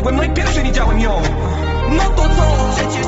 pierwszy tu biegłem, no i pierwszy widziałem ją No to co? Przecież